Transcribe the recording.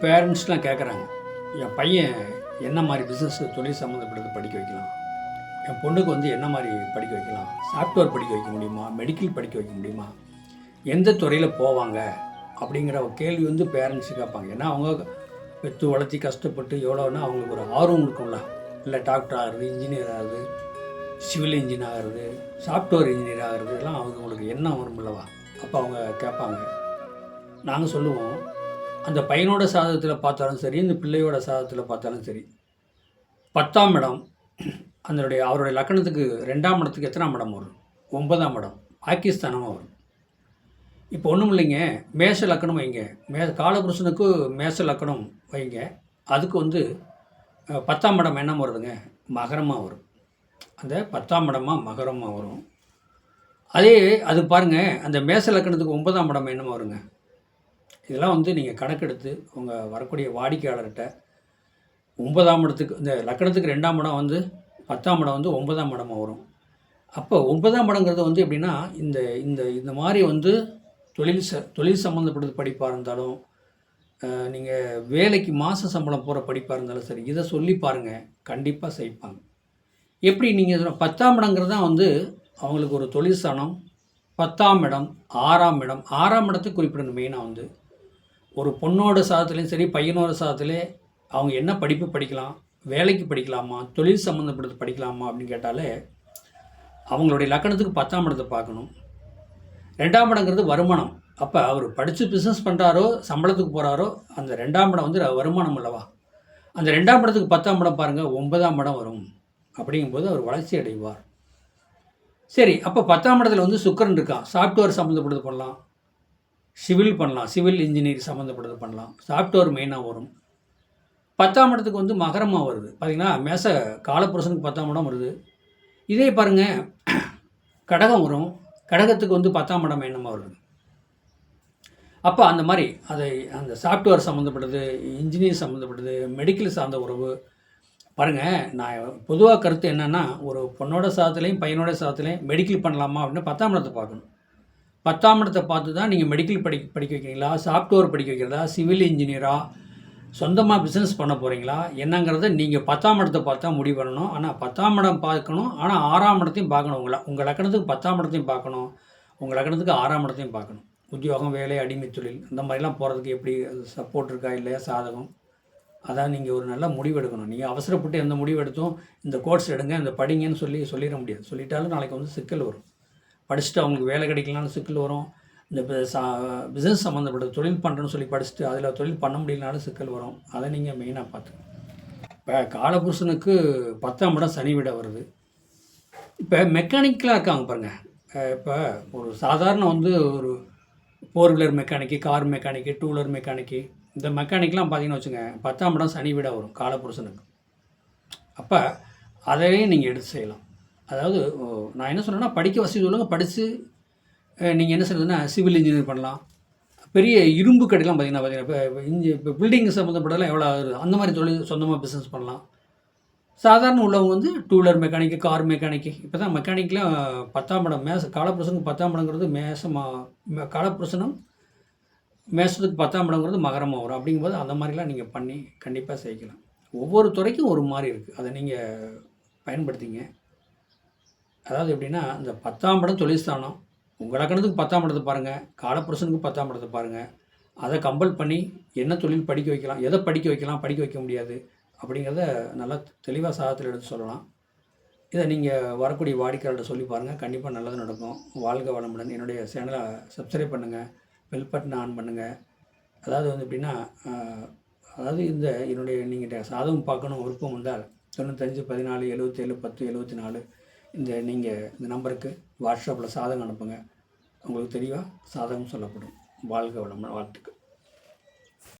பேரண்ட்ஸ்லாம் கேட்குறாங்க என் பையன் என்ன மாதிரி பிஸ்னஸ் தொழில் சம்மந்தப்பட்டது படிக்க வைக்கலாம்? என் பொண்ணுக்கு வந்து என்ன மாதிரி படிக்க வைக்கலாம்? சாஃப்ட்வேர் படிக்க வைக்க முடியுமா? மெடிக்கல் படிக்க வைக்க முடியுமா? எந்த துறையில் போவாங்க? அப்படிங்கிற ஒரு கேள்வி வந்து பேரண்ட்ஸு கேட்பாங்க. ஏன்னா அவங்க பெற்று வளர்த்தி கஷ்டப்பட்டு எவ்வளோன்னா அவங்களுக்கு ஒரு ஆர்வம் இருக்கும்ல. இல்லை டாக்டர் ஆகிறது இன்ஜினியர் ஆகுது சிவில் இன்ஜினியர் ஆகிறது சாஃப்ட்வேர் இன்ஜினியர் ஆகிறது எல்லாம் அவங்களுக்கு எண்ணம் வரும்லவா அப்போ அவங்க கேட்பாங்க. நாங்கள் சொல்லுவோம் அந்த பையனோட சாதகத்தில் பார்த்தாலும் சரி இந்த பிள்ளையோட சாதகத்தில் பார்த்தாலும் சரி பத்தாம் இடம் அதனுடைய அவருடைய லக்கணத்துக்கு ரெண்டாம் இடத்துக்கு எத்தனாம் இடம் வரும்? ஒன்பதாம் இடம் பாகிஸ்தானமாக வரும். இப்போ ஒன்றும் இல்லைங்க மேச லக்கணம் வைங்க. மே காலபுருஷனுக்கு மேச லக்கணம் வைங்க. அதுக்கு வந்து பத்தாம் இடம் என்ன வருதுங்க? மகரமாக வரும். அந்த பத்தாம் இடமாக மகரமாக வரும். அதே அது பாருங்கள் அந்த மேச லக்கணத்துக்கு ஒன்பதாம் இடம் என்ன வருங்க? இதெல்லாம் வந்து நீங்கள் கணக்கெடுத்து உங்கள் வரக்கூடிய வாடிக்கையாளர்கிட்ட ஒன்பதாம் இடத்துக்கு இந்த லக்கணத்துக்கு ரெண்டாம் இடம் வந்து பத்தாம் இடம் வந்து ஒன்பதாம் இடமாக வரும். அப்போ ஒன்பதாம் இடங்கிறது வந்து எப்படின்னா இந்த இந்த இந்த மாதிரி வந்து தொழில் ச தொழில் சம்மந்தப்பட்டது படிப்பாக இருந்தாலும் நீங்கள் வேலைக்கு மாத சம்பளம் போகிற படிப்பாக இருந்தாலும் சரி இதை சொல்லி பாருங்கள் கண்டிப்பாக செய்ப்பாங்க. எப்படி நீங்கள் பத்தாம் இடங்கிறது தான் வந்து அவங்களுக்கு ஒரு தொழில் சனம் பத்தாம் இடம் ஆறாம் இடம் ஆறாம் இடத்தை குறிப்பிடணும் மெயினாக வந்து. ஒரு பொண்ணோட சாதத்துலேயும் சரி பையனோட சாதத்துலேயே அவங்க என்ன படிப்பு படிக்கலாம் வேலைக்கு படிக்கலாமா தொழில் சம்மந்தப்பட்டது படிக்கலாமா அப்படின்னு கேட்டாலே அவங்களுடைய லக்கணத்துக்கு பத்தாம் இடத்தை பார்க்கணும். ரெண்டாம் இடங்கிறது வருமானம். அப்போ அவர் படித்து பிஸ்னஸ் பண்ணுறாரோ சம்பளத்துக்கு போகிறாரோ அந்த ரெண்டாம் இடம் வந்து வருமானம் அல்லவா? அந்த ரெண்டாம் இடத்துக்கு பத்தாம் இடம் பாருங்கள் ஒன்பதாம் இடம் வரும். அப்படிங்கும்போது அவர் வளர்ச்சி அடைவார். சரி அப்போ பத்தாம் இடத்துல வந்து சுக்கரன் இருக்கான். சாஃப்ட்வேர் சம்மந்தப்பட்டது பண்ணலாம். சிவில் பண்ணலாம் சிவில் இன்ஜினியர் சம்மந்தப்பட்டது பண்ணலாம். சாஃப்ட்வேர் மெயினாக வரும். பத்தாம் இடத்துக்கு வந்து மகரமாக வருது. பார்த்தீங்கன்னா மேச காலப்புருஷனுக்கு பத்தாம் இடம் வருது. இதே பாருங்கள் கடகம் வரும். கடகத்துக்கு வந்து பத்தாம் இடம் மெயினமாக வருது? அப்போ அந்த மாதிரி அதை அந்த சாஃப்ட்வேர் சம்மந்தப்பட்டது இன்ஜினியர் சம்மந்தப்பட்டது மெடிக்கல் சார்ந்த உறவு. பாருங்கள் நான் பொதுவாக கருத்து என்னென்னா ஒரு பொண்ணோட சாதத்துலேயும் பையனோட சாதத்துலேயும் மெடிக்கல் பண்ணலாமா அப்படின்னு பத்தாம் இடத்தை பார்க்கணும். பத்தாம் இடத்தை பார்த்து தான் நீங்கள் மெடிக்கல் படி படிக்க வைக்கிறீங்களா? சாஃப்ட்வேர் படிக்க வைக்கிறதா? சிவில் இன்ஜினியராக சொந்தமாக பிஸ்னஸ் பண்ண போகிறீங்களா என்னங்கிறத நீங்கள் பத்தாம் இடத்தை பார்த்தா முடிவு பண்ணணும். ஆனால் பத்தாம் இடம் பார்க்கணும். ஆனால் ஆறாம் இடத்தையும் பார்க்கணும். உங்களை உங்கள் லக்கணத்துக்கு பத்தாம் இடத்தையும் பார்க்கணும். உங்கள் லக்கணத்துக்கு ஆறாம் இடத்தையும் பார்க்கணும். உத்தியோகம் வேலை அடிமை தொழில் இந்த மாதிரிலாம் போகிறதுக்கு எப்படி சப்போர்ட் இருக்கா இல்லையா? சாதகம். அதான் நீங்கள் ஒரு நல்ல முடிவு எடுக்கணும். நீங்கள் அவசரப்பட்டு எந்த முடிவு எடுத்தும் இந்த கோர்ஸ் எடுங்க இந்த படிங்கன்னு சொல்லி சொல்லிட முடியாது. சொல்லிட்டாலும் நாளைக்கு வந்து சிக்கல் வரும். படிச்சுட்டு அவங்களுக்கு வேலை கிடைக்கலான்னு சிக்கல் வரும். இந்த பிஸ்னஸ் சம்மந்தப்பட்ட தொழில் பண்ணுறேன்னு சொல்லி படிச்சுட்டு அதில் தொழில் பண்ண முடியலனாலும் சிக்கல் வரும். அதை நீங்கள் மெயினாக பார்த்துக்கணும். இப்போ காலபுருஷனுக்கு பத்தாம் இடம் சனி விட வருது. இப்போ மெக்கானிக்கலாக இருக்காங்க பாருங்கள் இப்போ ஒரு சாதாரண வந்து ஒரு four wheeler mechanic car mechanic two wheeler mechanic இந்த மெக்கானிக்லாம் பார்த்தீங்கன்னு வச்சுங்க பத்தாம் இடம் சனி விட வரும் காலபுருஷனுக்கு. அப்போ அதையும் நீங்கள் எடுத்து செய்யலாம். அதாவது ஓ, நான் என்ன சொன்னேன்னா படிக்க வசதி உள்ளவங்க படித்து நீங்கள் என்ன சொல்கிறதுன்னா சிவில் இன்ஜினியர் பண்ணலாம். பெரிய இரும்பு கடைலாம் பார்த்திங்கன்னா பார்த்தீங்கன்னா இப்போ இன்ஜி இப்போ பில்டிங் சம்மந்தப்பட்டதெல்லாம் எவ்வளோ ஆகுது? அந்த மாதிரி தொழில் சொந்தமாக பிஸ்னஸ் பண்ணலாம். சாதாரண உள்ளவங்க வந்து two wheeler mechanic car mechanic இப்போ தான் மெக்கானிக்கில் பத்தாம் இடம் மேச காலப்புருஷனுக்கு பத்தாம் இடங்கிறது மேசமாக காலப்புருஷனும் மேசத்துக்கு பத்தாம் இடங்கிறது மகரமாக வரும் அப்படிங்கும்போது அந்த மாதிரிலாம் நீங்கள் பண்ணி கண்டிப்பாக செய்யலாம். ஒவ்வொரு துறைக்கும் ஒரு மாதிரி இருக்குது அதை நீங்கள் பயன்படுத்திங்க. அதாவது எப்படின்னா இந்த பத்தாம் படம் தொழில்ஸ்தானம் உங்கள் லக்கணத்துக்கு பத்தாம் படத்தை பாருங்கள் காலப்புருஷனுக்கு பத்தாம் படத்தை பாருங்கள் அதை கம்பல் பண்ணி என்ன தொழில் படிக்க வைக்கலாம் எதை படிக்க வைக்கலாம் படிக்க வைக்க முடியாது அப்படிங்கிறத நல்லா தெளிவாக சாதத்தில் எடுத்து சொல்லலாம். இதை நீங்கள் வரக்கூடிய வாடிக்கையாளர்கிட்ட சொல்லி பாருங்கள் கண்டிப்பாக நல்லது நடக்கும். வாழ்க வளமுடன். என்னுடைய சேனலை சப்ஸ்கிரைப் பண்ணுங்கள் பெல் பட்டனை ஆன் பண்ணுங்கள் அதாவது வந்து எப்படின்னா அதாவது இந்த என்னுடைய நீங்கள் சாதகம் பார்க்கணும் விருப்பம் இருந்தால் தொண்ணூத்தஞ்சு பதினாலு எழுபத்தேழு பத்து எழுபத்தி நாலு இந்த நீங்கள் இந்த நம்பருக்கு வாட்ஸ்அப்பில் சாதகம் அனுப்புங்க. உங்களுக்கு தெளிவாக சாதகம் சொல்லப்படும். வாழ்க வளமுடன் வாழ்த்துக்கள்.